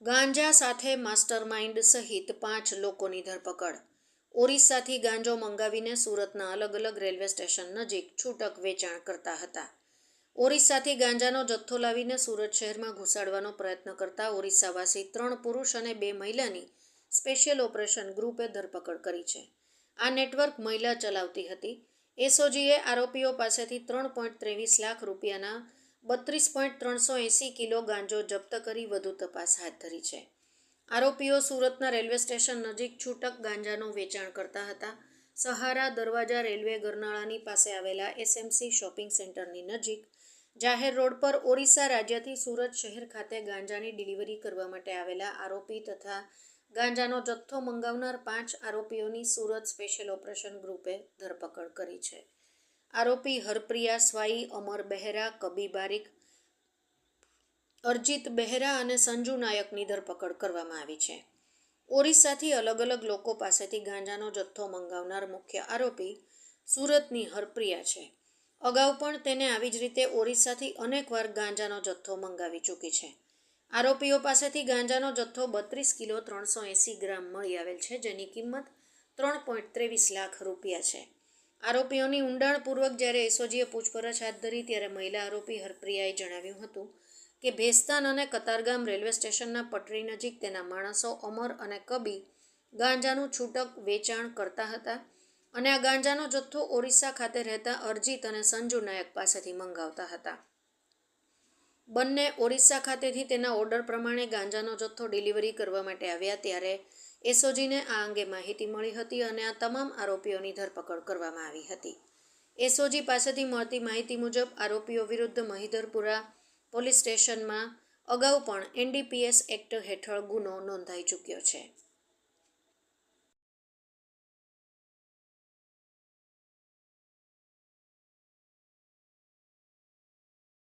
ગાંજા સાથે માસ્ટરમાઇન્ડ સહિત પાંચ લોકોની ધરપકડ. ઓરિસ્સાથી ગાંજો મંગાવીને સુરતના અલગ અલગ રેલવે સ્ટેશન નજીક છૂટક વેચાણ કરતા હતા. ઓરિસ્સાથી ગાંજાનો જથ્થો લાવીને સુરત શહેરમાં ઘુસાડવાનો પ્રયત્ન કરતા ઓરિસ્સાવાસી ત્રણ પુરુષ અને બે મહિલાની સ્પેશિયલ ઓપરેશન ગ્રુપે ધરપકડ કરી છે. આ નેટવર્ક મહિલા ચલાવતી હતી. એસઓજીએ આરોપીઓ પાસેથી ત્રણ પોઈન્ટ ત્રેવીસ લાખ રૂપિયાના બત્રીસ પોઈન્ટ ત્રણસો એંસી કિલો ગાંજો જપ્ત કરી વધુ તપાસ હાથ ધરી છે. આરોપીઓ સુરતના રેલવે સ્ટેશન નજીક છૂટક ગાંજાનું વેચાણ કરતા હતા. સહારા દરવાજા રેલવે ગરનાળાની પાસે આવેલા એસએમસી શોપિંગ સેન્ટરની નજીક જાહેર રોડ પર ઓરિસ્સા રાજ્યથી સુરત શહેર ખાતે ગાંજાની ડિલિવરી કરવા માટે આવેલા આરોપી તથા ગાંજાનો જથ્થો મંગાવનાર પાંચ આરોપીઓની સુરત સ્પેશિયલ ઓપરેશન ગ્રુપે ધરપકડ કરી છે. આરોપી હરપ્રિયા સ્વાઈ, અમર બહેરા, કબી બારીક, અરજીત બહેરા અને સંજુ નાયકની ધરપકડ કરવામાં આવી છે. ઓરિસ્સાથી અલગ અલગ લોકો પાસેથી ગાંજાનો જથ્થો મંગાવનાર મુખ્ય આરોપી સુરતની હરપ્રિયા છે. અગાઉ પણ તેને આવી જ રીતે ઓરિસ્સાથી અનેકવાર ગાંજાનો જથ્થો મંગાવી ચૂકી છે. આરોપીઓ પાસેથી ગાંજાનો જથ્થો બત્રીસ કિલો ત્રણસો એંસી ગ્રામ મળી આવેલ છે, જેની કિંમત ત્રણ પોઈન્ટ ત્રેવીસ લાખ રૂપિયા છે. આરોપીઓની ઊંડાણપૂર્વક જ્યારે એસઓજીએ પૂછપરછ હાથ ધરી ત્યારે મહિલા આરોપી હરપ્રિયાએ જણાવ્યું હતું કે ભેસ્તાન અને કતારગામ રેલવે સ્ટેશનના પટરી નજીક તેના માણસો અમર અને કબી ગાંજાનું છૂટક વેચાણ કરતા હતા અને આ ગાંજાનો જથ્થો ઓરિસ્સા ખાતે રહેતા અરજીત અને સંજુ નાયક પાસેથી મંગાવતા હતા. બંને ઓરિસ્સા ખાતેથી તેના ઓર્ડર પ્રમાણે ગાંજાનો જથ્થો ડિલિવરી કરવા માટે આવ્યા ત્યારે એસઓજીને આ અંગે માહિતી મળી હતી અને આ તમામ આરોપીઓની ધરપકડ કરવામાં આવી હતી. એસઓજી પાસેથી મળતી માહિતી મુજબ, આરોપીઓ વિરુદ્ધ મહિધરપુરા પોલીસ સ્ટેશનમાં અગાઉ પણ એનડીપીએસ એક્ટ હેઠળ ગુનો નોંધાઈ ચૂક્યો છે.